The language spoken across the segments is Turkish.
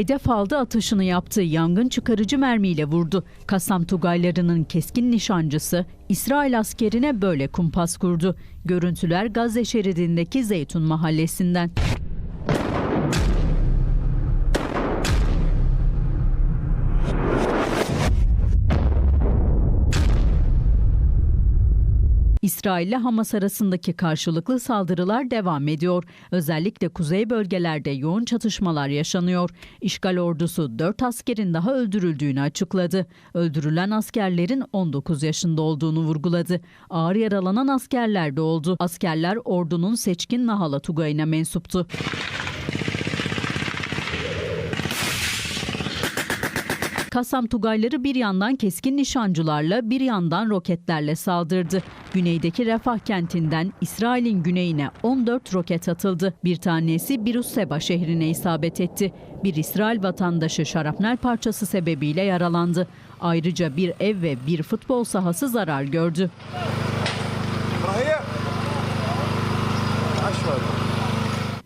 Hedef aldı atışını yaptı. Yangın çıkarıcı mermiyle vurdu. Kasam Tugaylarının keskin nişancısı İsrail askerine böyle kumpas kurdu. Görüntüler Gazze şeridindeki Zeytun mahallesinden. İsrail ile Hamas arasındaki karşılıklı saldırılar devam ediyor. Özellikle kuzey bölgelerde yoğun çatışmalar yaşanıyor. İşgal ordusu 4 askerin daha öldürüldüğünü açıkladı. Öldürülen askerlerin 19 yaşında olduğunu vurguladı. Ağır yaralanan askerler de oldu. Askerler ordunun seçkin Nahala Tugayı'na mensuptu. Kasam Tugayları bir yandan keskin nişancılarla bir yandan roketlerle saldırdı. Güneydeki Refah kentinden İsrail'in güneyine 14 roket atıldı. Bir tanesi Birus Seba şehrine isabet etti. Bir İsrail vatandaşı şarapnel parçası sebebiyle yaralandı. Ayrıca bir ev ve bir futbol sahası zarar gördü.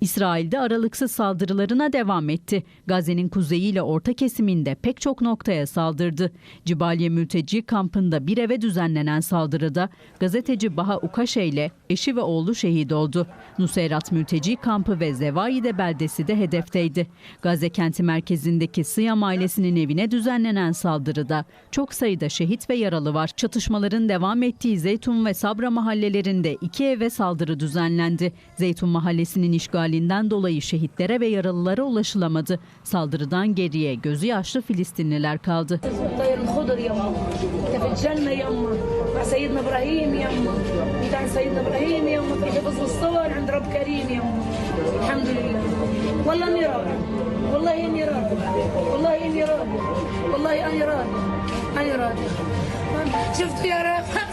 İsrail'de aralıksız saldırılarına devam etti. Gazze'nin kuzeyi ile orta kesiminde pek çok noktaya saldırdı. Cibaliye mülteci kampında bir eve düzenlenen saldırıda gazeteci Baha Ukaşe ile eşi ve oğlu şehit oldu. Nuseyrat mülteci kampı ve Zevaide beldesi de hedefteydi. Gazze kenti merkezindeki Sıyam ailesinin evine düzenlenen saldırıda çok sayıda şehit ve yaralı var. Çatışmaların devam ettiği Zeytun ve Sabra mahallelerinde iki eve saldırı düzenlendi. Zeytun mahallesinin işgalinden dolayı şehitlere ve yaralılara ulaşılamadı. Saldırıdan geriye gözü yaşlı Filistinliler kaldı. الطير الخضر يما كيف الجنة يما مع سيدنا إبراهيم يما بتاع سيدنا إبراهيم يما في حفظ الصور عند رب كريم يما الحمد لله والله إني راضي والله إني راضي والله إني راضي والله أني راضي Çift.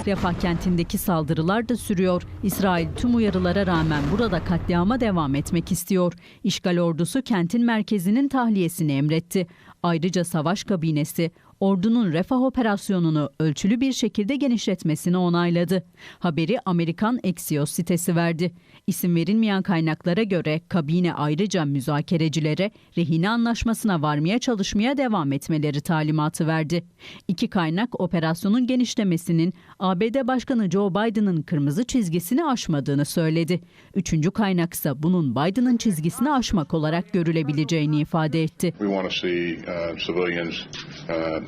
Refah kentindeki saldırılar da sürüyor. İsrail tüm uyarılara rağmen burada katliama devam etmek istiyor. İşgal ordusu kentin merkezinin tahliyesini emretti. Ayrıca savaş kabinesi ordunun refah operasyonunu ölçülü bir şekilde genişletmesini onayladı. Haberi Amerikan Axios sitesi verdi. İsim verilmeyen kaynaklara göre kabine ayrıca müzakerecilere rehine anlaşmasına varmaya çalışmaya devam etmeleri talimatı verdi. İki kaynak operasyonun genişlemesinin ABD Başkanı Joe Biden'ın kırmızı çizgisini aşmadığını söyledi. Üçüncü kaynaksa bunun Biden'ın çizgisini aşmak olarak görülebileceğini ifade etti.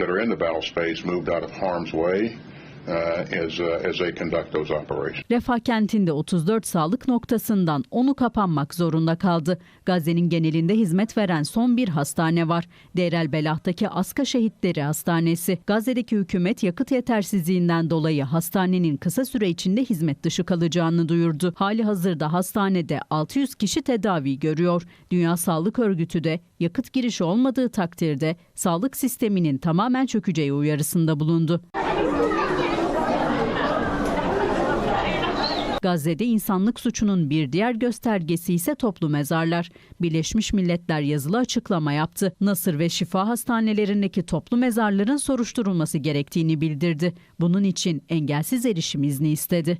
That are in the battle space moved out of harm's way uh, uh. Refah kentinde 34 sağlık noktasından 10'u kapanmak zorunda kaldı. Gazze'nin genelinde hizmet veren son bir hastane var. Deir el Belah'taki Aska Şehitleri Hastanesi. Gazze'deki hükümet yakıt yetersizliğinden dolayı hastanenin kısa süre içinde hizmet dışı kalacağını duyurdu. Hali hazırda hastanede 600 kişi tedavi görüyor. Dünya Sağlık Örgütü de yakıt girişi olmadığı takdirde sağlık sisteminin tamamen çökeceği uyarısında bulundu. Gazze'de insanlık suçunun bir diğer göstergesi ise toplu mezarlar. Birleşmiş Milletler yazılı açıklama yaptı. Nasır ve Şifa hastanelerindeki toplu mezarların soruşturulması gerektiğini bildirdi. Bunun için engelsiz erişim izni istedi.